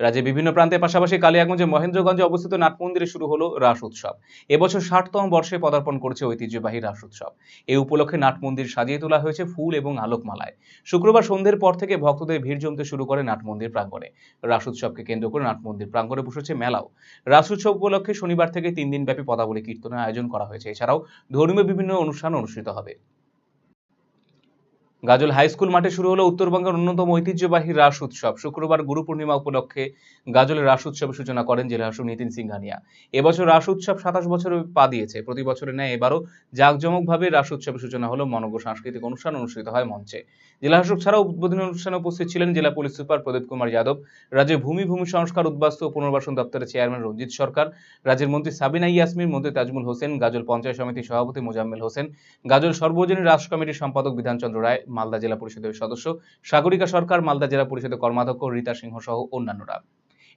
রাজ্যে বিভিন্ন প্রান্তের পাশাপাশি কালিয়াগঞ্জে মহেন্দ্রগঞ্জে অবস্থিত নাট মন্দিরে শুরু হলো রাস উৎসব। এবছর ষাটতম বর্ষে পদার্পণ করেছে ঐতিহ্যবাহী রাস উৎসব। এই উপলক্ষে নাট মন্দির সাজিয়ে তোলা হয়েছে ফুল এবং আলোকমালায়। শুক্রবার সন্ধ্যের পর থেকে ভক্তদের ভিড় জমতে শুরু করে নাট মন্দির প্রাঙ্গণে। রাস উৎসবকে কেন্দ্র করে নাট মন্দির প্রাঙ্গণে বসেছে মেলাও। রাস উৎসব উপলক্ষে শনিবার থেকে তিন দিন ব্যাপী পদাবলী কীর্তনের আয়োজন করা হয়েছে। এছাড়াও ধর্মীয় বিভিন্ন অনুষ্ঠান অনুষ্ঠিত হবে। গাজল হাই স্কুল মাঠে শুরু হলো উত্তরবঙ্গের অন্যতম ঐতিহ্যবাহী রাস উৎসব। শুক্রবার গুরু পূর্ণিমা উপলক্ষে গাজলের রাস উৎসবের সূচনা করেন জেলাশাসক নীতিন সিংহানিয়া। এবছর রাস উৎসব সাতাশ বছরে পা দিয়েছে। প্রতি বছরের ন্যায় এবারও জাঁকজমকভাবে রাস উৎসবের সূচনা হলো মনজ্ঞ সাংস্কৃতিক অনুষ্ঠান অনুষ্ঠিত হয় মঞ্চে। জেলা জেলাশাসক ছাড়াও উদ্বোধনী অনুষ্ঠানে উপস্থিত ছিলেন জেলা পুলিশ সুপার প্রদীপ কুমার যাদব, রাজ্যের ভূমি ভূমি সংস্কার উদ্বাস্তু ও পুনর্বাসন দপ্তরের চেয়ারম্যান রঞ্জিত সরকার, রাজ্যের মন্ত্রী সাবিনা ইয়াসমিন, মন্ত্রী তাজমুল হোসেন, গাজল পঞ্চায়েত সমিতির সভাপতি মোজাম্মেল হোসেন, গাজল সর্বজনীন রাষ্ট্র কমিটির সম্পাদক বিধানচন্দ্র রায় মালদা জেলা পরিষদের সদস্য সাগরিকা সরকার, মালদা জেলা পরিষদের কর্মাধ্যক্ষ রীতা সিংহ সহ অন্যান্যরা।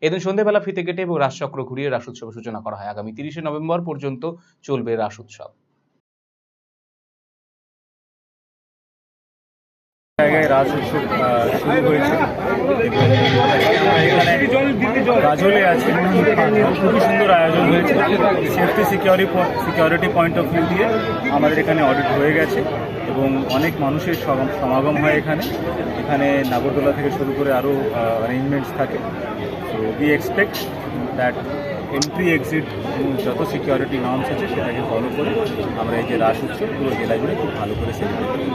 এদিন সন্ধ্যেবেলা ফিতে কেটে এবং রাসচক্র ঘুরিয়ে রাস উৎসবের সূচনা করা হয়। আগামী তিরিশে নভেম্বর পর্যন্ত চলবে রাস উৎসব। জায়গায় রাজ উৎসব শুরু হয়েছে। এবং আছে। খুবই সুন্দর আয়োজন হয়েছে। Safety security security point of view দিয়ে আমাদের এখানে অডিট হয়ে গেছে। এবং অনেক মানুষের সমাগম- হয় এখানে। এখানে নাগরদোলা থেকে শুরু করে আরও অ্যারেঞ্জমেন্টস থাকে। তো we expect that entry exit যত সিকিউরিটি নর্মস আছে সেটাকে ফলো করে আমরা এই যে রাস উৎসব পুরো জেলা খুব ভালো করে সেলিব্রেট করি